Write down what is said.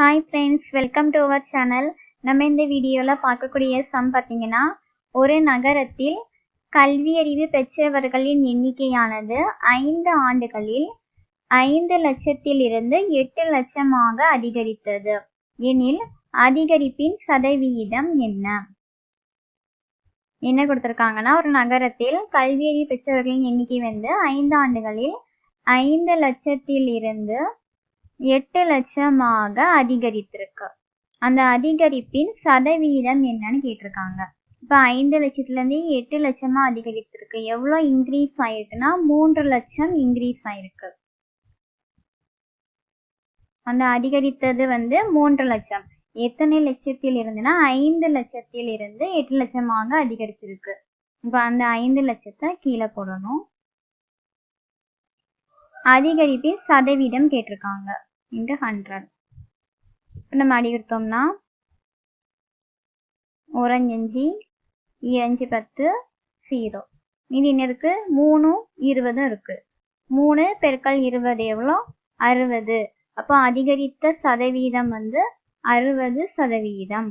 Hi friends welcome to our channel நம்ம இந்த வீடியோவில் பார்க்கக்கூடிய சம் பார்த்தீங்கன்னா ஒரு நகரத்தில் கல்வியறிவு பெற்றவர்களின் எண்ணிக்கையானது ஐந்து ஆண்டுகளில் ஐந்து லட்சத்திலிருந்து எட்டு லட்சமாக அதிகரித்தது. எனில் அதிகரிப்பின் சதவிகிதம் என்ன? என்ன கொடுத்துருக்காங்கன்னா ஒரு நகரத்தில் கல்வியறிவு பெற்றவர்களின் எண்ணிக்கை வந்து ஐந்து ஆண்டுகளில் ஐந்து லட்சத்தில் இருந்து எட்டு லட்சமாக அதிகரித்திருக்கு. அந்த அதிகரிப்பின் சதவீதம் என்னன்னு கேட்டிருக்காங்க. இப்போ ஐந்து லட்சத்துலேருந்து எட்டு லட்சமாக அதிகரித்திருக்கு. எவ்வளோ இன்க்ரீஸ் ஆயிருக்குன்னா மூன்று லட்சம் இன்க்ரீஸ் ஆயிருக்கு. அந்த அதிகரித்தது வந்து மூன்று லட்சம். எத்தனை லட்சத்தில் இருந்துன்னா ஐந்து லட்சத்தில் இருந்து எட்டு லட்சமாக அதிகரிச்சிருக்கு இப்போ அந்த ஐந்து லட்சத்தை கீழே போடணும். அதிகரிப்பின் சதவீதம் கேட்டிருக்காங்க. இன்ட்டு ஹண்ட்ரட் இப்போ நம்ம அடி அடிக்கிறோம்னா ஓரஞ்சஞ்சு ஈரஞ்சு பத்து ஜீரோ இது என்ன இருக்கு? மூணு இருபதும் இருக்கு. மூணு பெருக்கல் இருபது எவ்வளோ? அறுபது. அப்போ அதிகரித்த சதவீதம் வந்து அறுபது சதவீதம்.